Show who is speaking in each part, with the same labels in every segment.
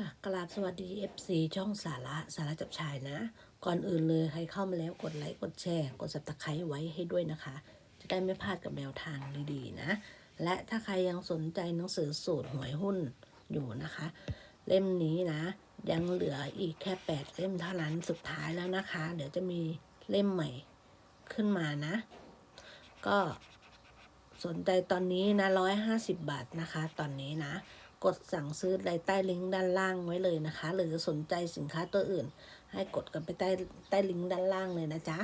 Speaker 1: ค่ะกราบสวัสดี FC ช่องสาระสาระจับชายนะ ก่อนอื่นเลยใครเข้ามาแล้วกดไลค์กดแชร์ กด subscribe ไว้ให้ด้วยนะคะ จะได้ไม่พลาดกับแนวทางดีๆนะ และถ้าใครยังสนใจหนังสือสูตรหวยหุ้นอยู่นะคะ เล่มนี้นะ ยังเหลืออีกแค่ 8 เล่มเท่านั้นสุดท้ายแล้วนะคะ เดี๋ยวจะมีเล่มใหม่ขึ้นมานะ ก็สนใจตอนนี้นะร้อยห้าสิบบาทนะคะ ตอนนี้นะ กดสั่งซื้อในใต้ลิงก์ด้านล่างไว้เลยนะคะ หรือสนใจสินค้าตัวอื่น ให้กดกันไปใต้ใต้ลิงก์ด้านล่างเลยนะจ๊ะ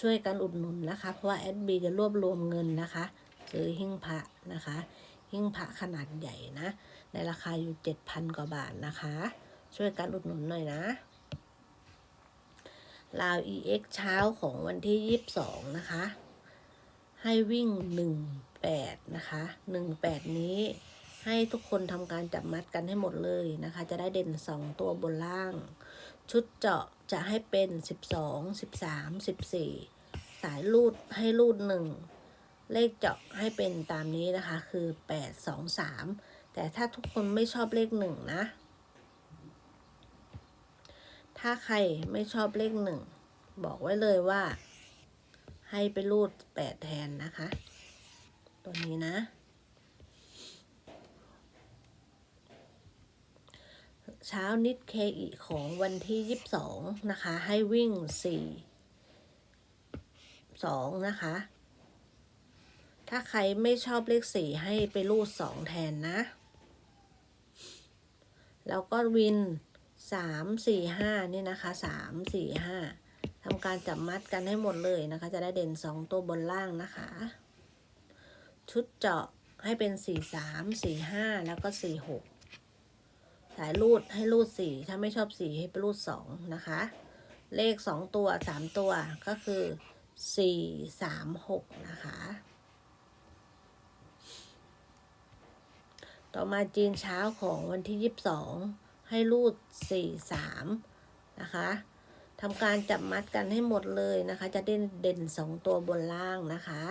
Speaker 1: ช่วยกันอุดหนุนนะคะ เพราะว่าแอดบีจะรวบรวมเงินนะคะซื้อหิ้งพระนะคะ หิ้งพระขนาดใหญ่นะ ในราคาอยู่เจ็ดพันกว่าบาทนะคะ ช่วยกันอุดหนุนหน่อยนะลาว EX เช้าของวันที่ยี่สิบสองนะคะ ให้วิ่งหนึ่งแปดนะคะหนึ่งแปดนี้ ให้ทุกคนทำการจับมัดกันให้หมดเลยนะคะ จะได้เด่นสองตัวบนล่าง ชุดเจาะจะให้เป็นสิบสองสิบสามสิบสี่สายรูดให้รูดหนึ่งเลขเจาะให้เป็นตามนี้นะคะ คือแปดสองสามแต่ถ้าทุกคนไม่ชอบเลขหนึ่งนะ ถ้าใครไม่ชอบเลขหนึ่งบอกไว้เลยว่า ให้ไปรูดแปดแทนนะคะ ตัวนี้นะ เช้านิดเคอีของวันที่ยี่สิบสองนะคะ ให้วิ่งสี่สองนะคะ ถ้าใครไม่ชอบเลขสี่ให้ไปรูดสองแทนนะ แล้วก็วินสามสี่ห้านี่นะคะสามสี่ห้าทำการจับมัดกันให้หมดเลยนะคะ จะได้เด่นสองตัวบนล่างนะคะ ชุดเจาะให้เป็นสี่สามสี่ห้าแล้วก็สี่หก สายรูดให้รูดสี่ถ้าไม่ชอบสี่ให้ไปรูดสองนะคะ เลขสองตัวสามตัวก็คือสี่สามหกนะคะ ต่อมาจีนเช้าของวันที่ยี่สิบสองให้รูดสี่สามนะคะทำการจับมัดกันให้หมดเลยนะคะ จะเด่นเด่นสองตัวบนล่างนะคะ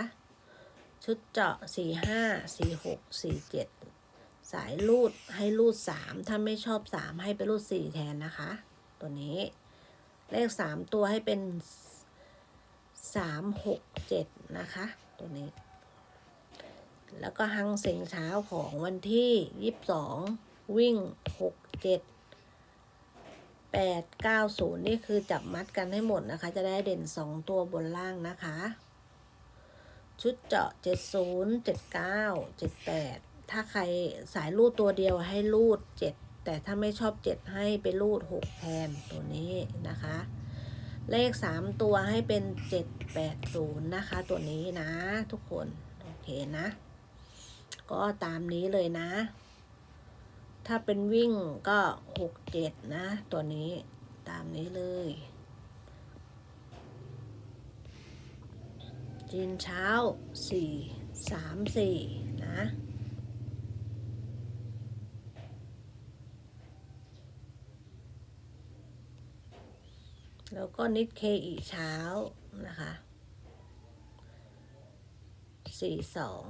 Speaker 1: ชุดเจาะสี่ห้าสี่หกสี่เจ็ด สายรูดให้รูดสามถ้าไม่ชอบสามให้ไปรูดสี่แทนนะคะ ตัวนี้ เลขสามตัวให้เป็นสามหกเจ็ดนะคะ ตัวนี้ แล้วก็หังเสียงเช้าของวันที่ยี่สิบสองวิ่งหกเจ็ดแปดเก้าศูนย์นี่คือจับมัดกันให้หมดนะคะ จะได้เด่นสองตัวบนล่างนะคะ ชุดเจาะเจ็ดศูนย์เจ็ดเก้าเจ็ดแปด ถ้าใครสายรูดตัวเดียวให้รูดเจ็ดแต่ถ้าไม่ชอบเจ็ดให้ไปรูดหกแทนตัวนี้นะคะ เลขสามตัวให้เป็นเจ็ดแปดศูนย์นะคะตัวนี้นะทุกคนโอเคนะ ก็ตามนี้เลยนะ ถ้าเป็นวิ่งก็หกเจ็ดนะตัวนี้ตามนี้เลยจีนเช้าสี่สามสี่นะ แล้วก็นิดเคอีเช้านะคะสี่สอง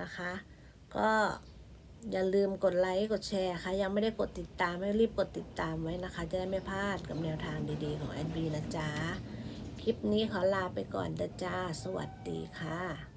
Speaker 1: นะคะ ก็อย่าลืมกดไลค์กดแชร์ค่ะ ยังไม่ได้กดติดตามให้รีบกดติดตามไว้นะคะ จะได้ไม่พลาดกับแนวทางดีๆของแอนบีนะจ๊ะ คลิปนี้ขอลาไปก่อนนะจ้า สวัสดีค่ะ